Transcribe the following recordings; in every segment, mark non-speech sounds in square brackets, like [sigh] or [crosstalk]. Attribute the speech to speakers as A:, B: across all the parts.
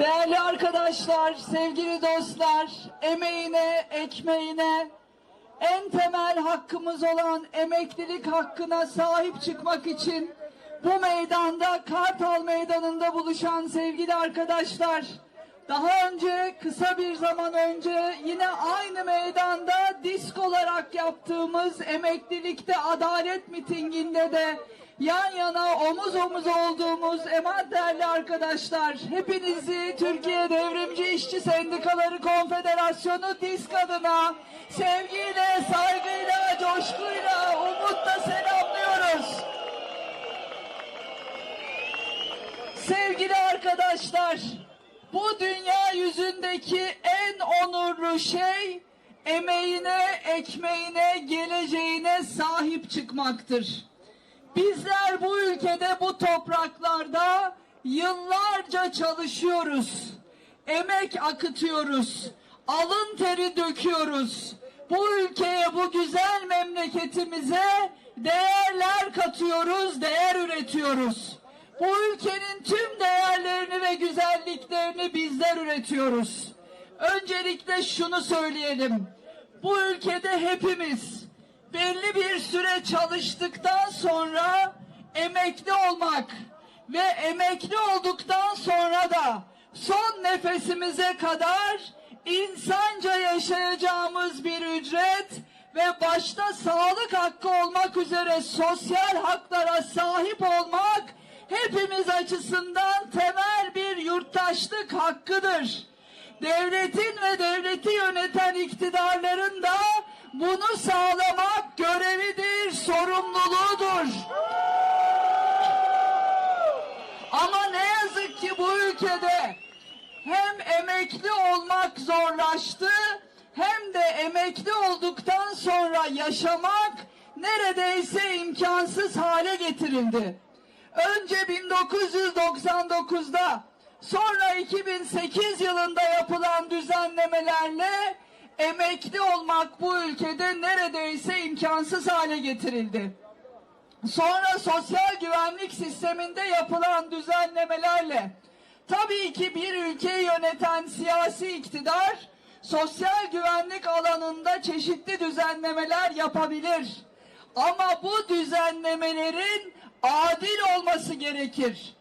A: Değerli arkadaşlar, sevgili dostlar, emeğine, ekmeğine, en temel hakkımız olan emeklilik hakkına sahip çıkmak için bu meydanda Kartal Meydanı'nda buluşan sevgili arkadaşlar, daha önce kısa bir zaman önce yine aynı meydanda disk olarak yaptığımız emeklilikte adalet mitinginde de yan yana omuz omuz olduğumuz emat değerli arkadaşlar hepinizi Türkiye Devrimci İşçi Sendikaları Konfederasyonu disk adına sevgiyle, saygıyla, coşkuyla, umutla selamlıyoruz. Sevgili arkadaşlar, bu dünya yüzündeki en onurlu şey emeğine, ekmeğine, geleceğine sahip çıkmaktır. Bizler bu ülkede, bu topraklarda yıllarca çalışıyoruz. Emek akıtıyoruz. Alın teri döküyoruz. Bu ülkeye, bu güzel memleketimize değerler katıyoruz, değer üretiyoruz. Bu ülkenin tüm değerlerini ve güzelliklerini bizler üretiyoruz. Öncelikle şunu söyleyelim. Bu ülkede hepimiz belli bir süre çalıştıktan sonra emekli olmak ve emekli olduktan sonra da son nefesimize kadar insanca yaşayacağımız bir ücret ve başta sağlık hakkı olmak üzere sosyal haklara sahip olmak hepimiz açısından temel bir yurttaşlık hakkıdır. Devletin ve devleti yöneten iktidarların da bunu sağlamak görevidir, sorumluluğudur. Ama ne yazık ki bu ülkede hem emekli olmak zorlaştı hem de emekli olduktan sonra yaşamak neredeyse imkansız hale getirildi. Önce 1999'da sonra 2008 yılında yapılan düzenlemelerle emekli olmak bu ülkede neredeyse imkansız hale getirildi. Sonra sosyal güvenlik sisteminde yapılan düzenlemelerle tabii ki bir ülkeyi yöneten siyasi iktidar sosyal güvenlik alanında çeşitli düzenlemeler yapabilir. Ama bu düzenlemelerin adil olması gerekir.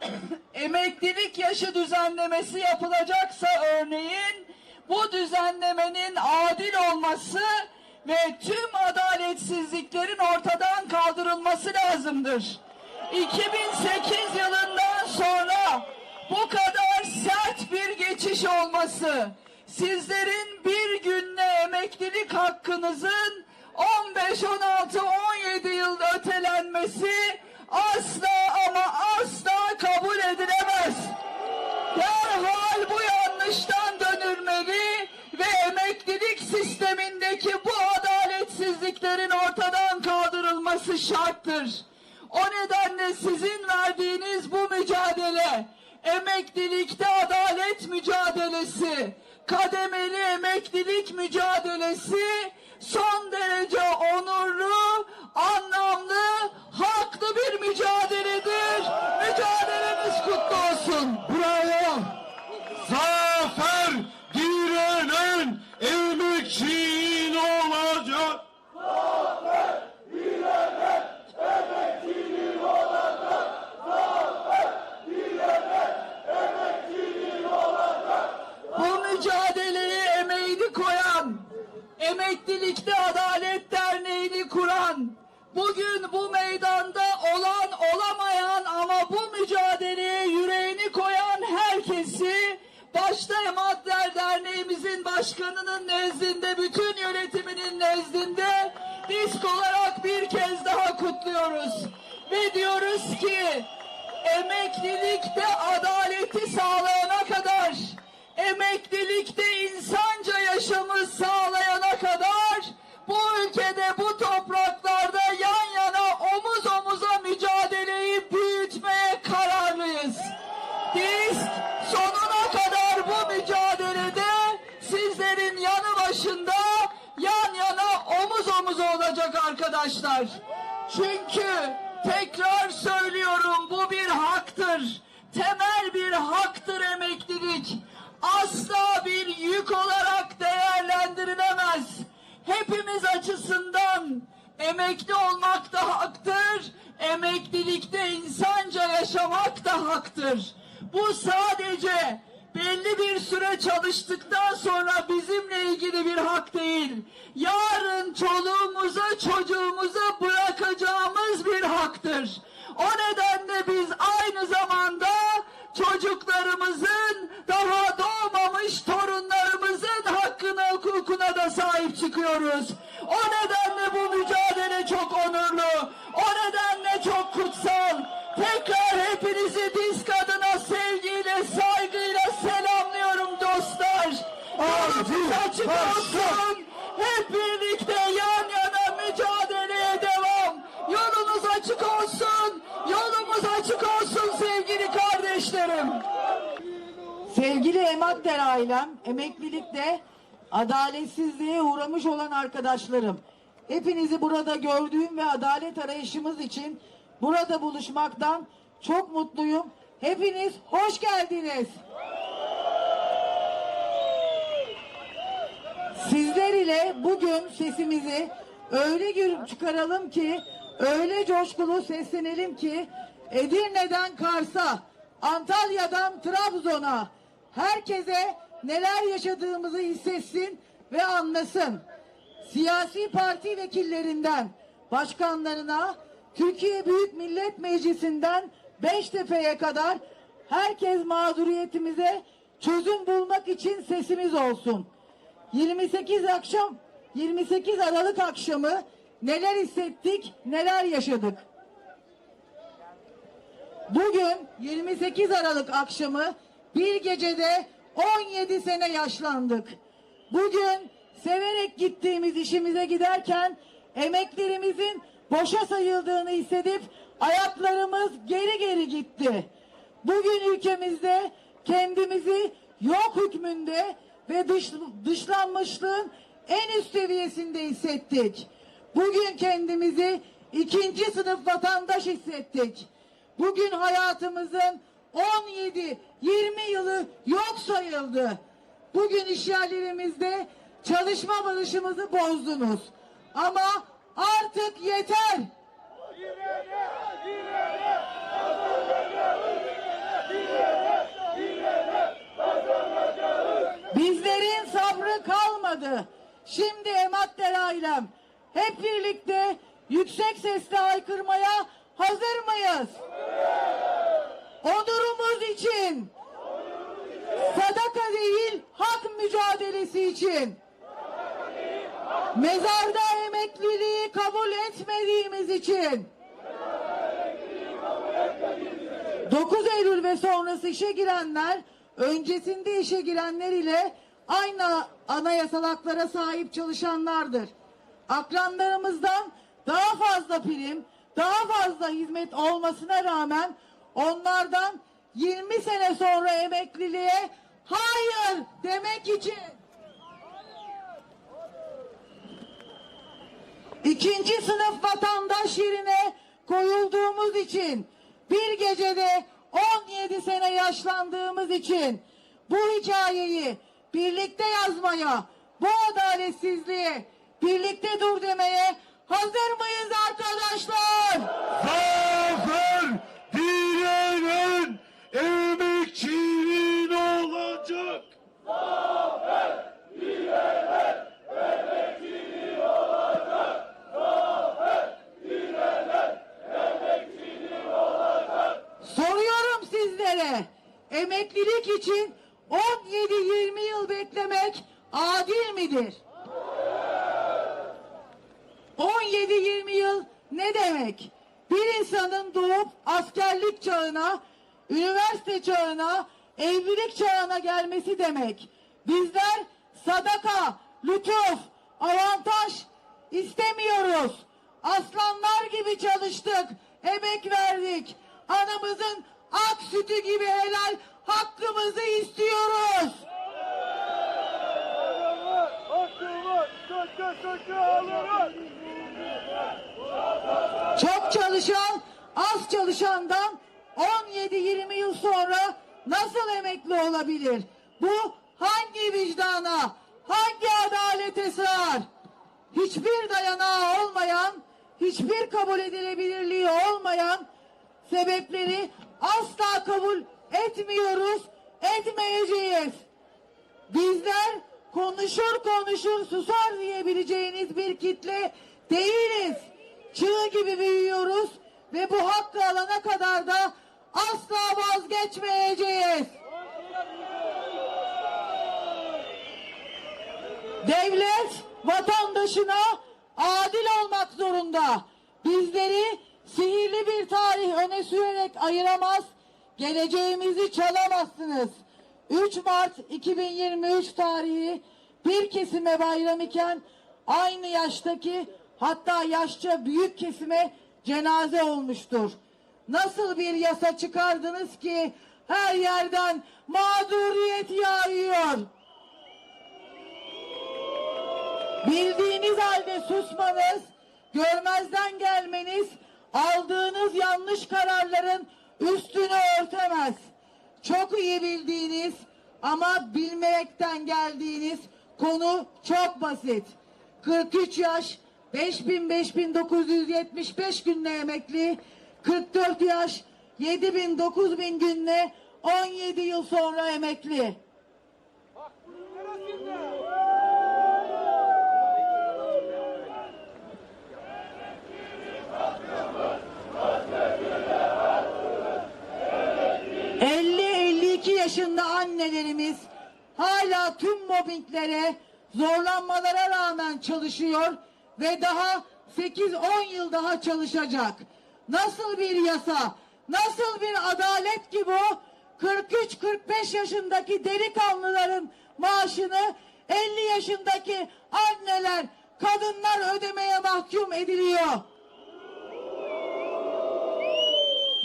A: [clears throat] Emeklilik yaşı düzenlemesi yapılacaksa örneğin bu düzenlemenin adil olması ve tüm adaletsizliklerin ortadan kaldırılması lazımdır. 2008 yılından sonra bu kadar sert bir geçiş olması, sizlerin bir günle emeklilik hakkınızın 15, 16, 17 yıl ötelenmesi asla şarttır. O nedenle sizin verdiğiniz bu mücadele, emeklilikte adalet mücadelesi, kademeli emeklilik mücadelesi son derece onurlu, anlamlı, haklı bir mücadeledir. Mücadeleniz kutlu olsun.
B: Bravo! Zafer direnen emekçinin olacak.
A: Bu mücadeleyi emeğini koyan, Emeklilikte Adalet Derneği'ni kuran, bugün bu meydanda olan olamayan ama bu mücadeleye yüreğini koyan herkesi, başta Ematler Derneğimizin başkanının nezdinde, bütün yönetiminin nezdinde disk olarak bir kez daha kutluyoruz. Ve diyoruz ki, emeklilikte adaleti sağlayana kadar, emeklilikte insanca yaşamı sağlayana kadar bu ülkede bu topraklarda Biz sonuna kadar bu mücadelede sizlerin yanı başında yan yana omuz omuza olacak arkadaşlar. Çünkü tekrar söylüyorum bu bir haktır. Temel bir haktır emeklilik. Asla bir yük olarak değerlendirilemez. Hepimiz açısından emekli olmak da haktır, emeklilikte insanca yaşamak da haktır. Bu sadece belli bir süre çalıştıktan sonra bizimle ilgili bir hak değil. Yarın çoluğumuza çocuğumuza bırakacağımız bir haktır. O nedenle biz aynı zamanda çocuklarımızın daha doğmamış torunlarımızın hakkına hukukuna da sahip çıkıyoruz. O nedenle bu mücadele çok onurlu. O nedenle çok kutsal. Tekrar hepinizi diz kadına Yolumuz açık olsun. Hep birlikte yan yana mücadeleye devam. Yolunuz açık olsun. Yolumuz açık olsun sevgili kardeşlerim.
C: Sevgili Emakter ailem, emeklilikte adaletsizliğe uğramış olan arkadaşlarım. Hepinizi burada gördüğüm ve adalet arayışımız için burada buluşmaktan çok mutluyum. Hepiniz hoş geldiniz. Sizler ile bugün sesimizi öyle gür çıkaralım ki, öyle coşkulu seslenelim ki Edirne'den Kars'a, Antalya'dan Trabzon'a herkese neler yaşadığımızı hissetsin ve anlasın. Siyasi parti vekillerinden başkanlarına, Türkiye Büyük Millet Meclisi'nden Beştepe'ye kadar herkes mağduriyetimize çözüm bulmak için sesimiz olsun. 28 akşam 28 Aralık akşamı neler hissettik, neler yaşadık. Bugün 28 Aralık akşamı bir gecede 17 sene yaşlandık. Bugün severek gittiğimiz işimize giderken emeklerimizin boşa sayıldığını hissedip ayaklarımız geri geri gitti. Bugün ülkemizde kendimizi yok hükmünde ve dış, dışlanmışlığın en üst seviyesinde hissettik. Bugün kendimizi ikinci sınıf vatandaş hissettik. Bugün hayatımızın 17-20 yılı yok sayıldı. Bugün iş yerlerimizde çalışma barışımızı bozdunuz. Ama artık yeter. Bizlerin kalmadı. Şimdi Emakter ailem hep birlikte yüksek sesle haykırmaya hazır mıyız? Onurumuz için. Sadaka değil, hak mücadelesi için. Mezarda emekliliği kabul etmediğimiz için. 9 Eylül ve sonrası işe girenler, öncesinde işe girenler ile aynı anayasal haklara sahip çalışanlardır. Akranlarımızdan daha fazla prim, daha fazla hizmet olmasına rağmen onlardan 20 sene sonra emekliliğe hayır demek için İkinci sınıf vatandaş yerine koyulduğumuz için bir gecede 17 sene yaşlandığımız için bu hikayeyi birlikte yazmaya, bu adaletsizliğe birlikte dur demeye hazır mıyız arkadaşlar?
B: Zafer direnen emekçinin olacak.
C: Soruyorum sizlere. Emeklilik için 17-20 yıl beklemek adil midir? 17-20 yıl ne demek? Bir insanın doğup askerlik çağına, üniversite çağına, evlilik çağına gelmesi demek. Bizler sadaka, lütuf, avantaj istemiyoruz. Aslanlar gibi çalıştık, emek verdik. Anamızın ak sütü gibi helal hakkımızı istiyoruz. Çok çalışan, az çalışandan 17-20 yıl sonra nasıl emekli olabilir? Bu hangi vicdana, hangi adalete sığar? hiçbir dayanağı olmayan, hiçbir kabul edilebilirliği olmayan sebepleri asla kabul etmiyoruz, etmeyeceğiz. Bizler konuşur konuşur susar diyebileceğiniz bir kitle değiliz. Çığ gibi büyüyoruz ve bu hakkı alana kadar da asla vazgeçmeyeceğiz. Devlet vatandaşına adil olmak zorunda. Bizleri sihirli bir tarih öne sürerek ayıramaz, geleceğimizi çalamazsınız. 3 Mart 2023 tarihi bir kesime bayram iken aynı yaştaki hatta yaşça büyük kesime cenaze olmuştur. Nasıl bir yasa çıkardınız ki her yerden mağduriyet yağıyor? Bildiğiniz halde susmanız, görmezden gelmeniz, aldığınız yanlış kararların üstünü örtemez. Çok iyi bildiğiniz ama bilmekten geldiğiniz konu çok basit. 43 yaş 5000 5975 günle emekli, 44 yaş 7000 9000 günle 17 yıl sonra emekli. ...50-52 yaşında annelerimiz... ...hala tüm mobbinglere... ...zorlanmalara rağmen çalışıyor... ...ve daha 8-10 yıl daha çalışacak. Nasıl bir yasa... ...nasıl bir adalet ki bu... ...43-45 yaşındaki delikanlıların maaşını... ...50 yaşındaki anneler... ...kadınlar ödemeye mahkum ediliyor.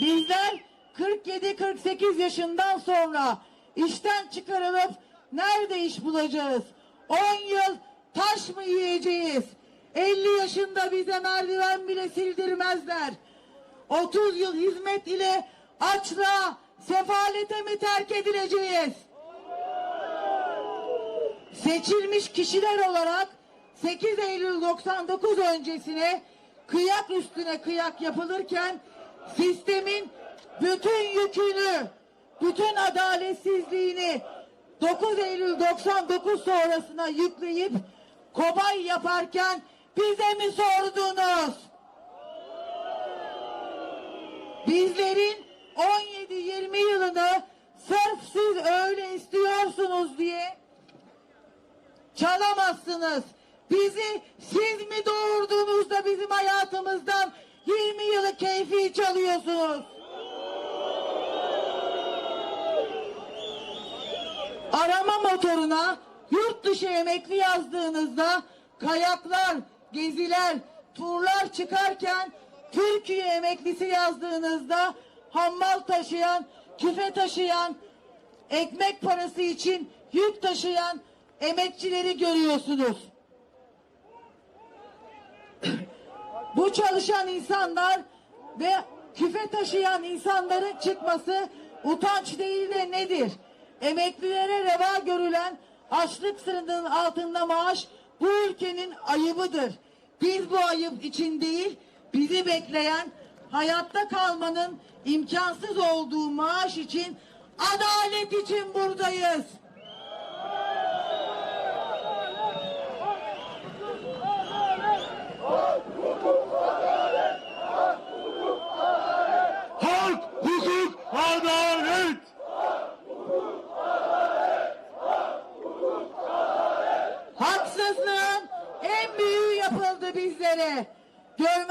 C: Bizler 47-48 yaşından sonra işten çıkarılıp nerede iş bulacağız? 10 yıl taş mı yiyeceğiz? 50 yaşında bize merdiven bile sildirmezler. 30 yıl hizmet ile açlığa, sefalete mi terk edileceğiz? Seçilmiş kişiler olarak 8 Eylül 99 öncesine kıyak üstüne kıyak yapılırken sistemin bütün yükünü, bütün adaletsizliğini 9 Eylül 99 sonrasına yükleyip kobay yaparken bize mi sordunuz? Bizlerin 17-20 yılını sırf siz öyle istiyorsunuz diye çalamazsınız. Bizi siz mi doğurdunuz da bizim hayatımızdan 20 yılı keyfi çalıyorsunuz? Arama motoruna yurt dışı emekli yazdığınızda kayaklar, geziler, turlar çıkarken Türkiye emeklisi yazdığınızda hammal taşıyan, küfe taşıyan, ekmek parası için yük taşıyan emekçileri görüyorsunuz. [clears throat] Bu çalışan insanlar ve küfe taşıyan insanların çıkması utanç değil de nedir? Emeklilere reva görülen açlık sınırının altında maaş bu ülkenin ayıbıdır. Biz bu ayıp için değil, bizi bekleyen hayatta kalmanın imkansız olduğu maaş için, adalet için buradayız.
B: Hak, hukuk, adalet.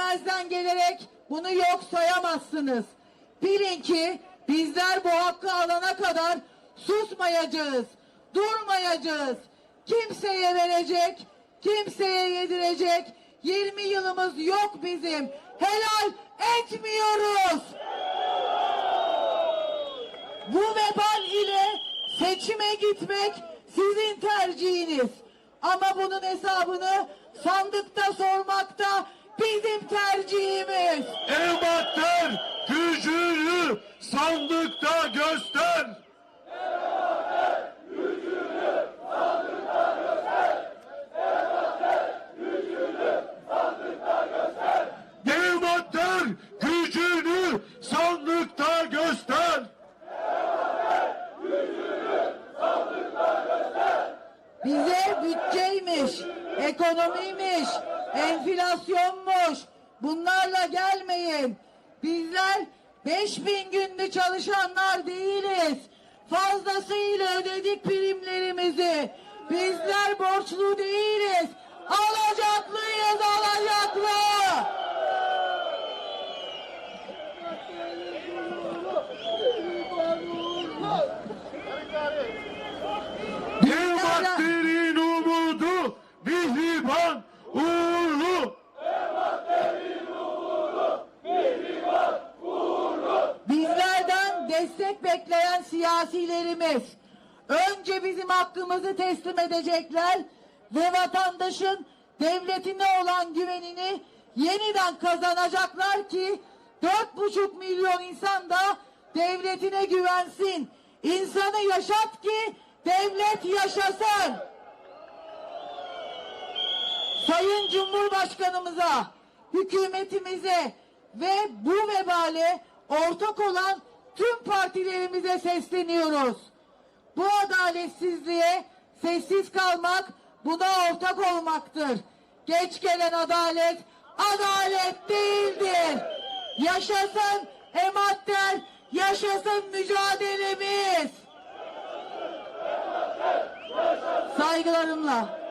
C: Görmezden gelerek bunu yok sayamazsınız. Bilin ki bizler bu hakkı alana kadar susmayacağız, durmayacağız. Kimseye verecek, kimseye yedirecek 20 yılımız yok bizim. Helal etmiyoruz. Bu vebal ile seçime gitmek sizin tercihiniz. Ama bunun hesabını sandıkta sormakta bizim tercihimiz.
B: Ebat'tır gücünü sandıkta göster. Ebat'tır gücünü sandıkta göster. Ebat'tır gücünü gücünü sandıkta göster.
C: Bize bütçeymiş ekonomiymiş, enflasyonmuş. Bunlarla gelmeyin. Bizler 5000 günlü çalışanlar değiliz. Fazlasıyla ödedik primlerimizi. Bizler borçlu değiliz. Alacaklıyız alacaklı. Hakkımızı teslim edecekler ve vatandaşın devletine olan güvenini yeniden kazanacaklar ki dört buçuk milyon insan da devletine güvensin. İnsanı yaşat ki devlet yaşasın. Sayın Cumhurbaşkanımıza, hükümetimize ve bu vebale ortak olan tüm partilerimize sesleniyoruz. Bu adaletsizliğe sessiz kalmak buna ortak olmaktır. Geç gelen adalet adalet değildir. Yaşasın ematler, yaşasın mücadelemiz. Saygılarımla.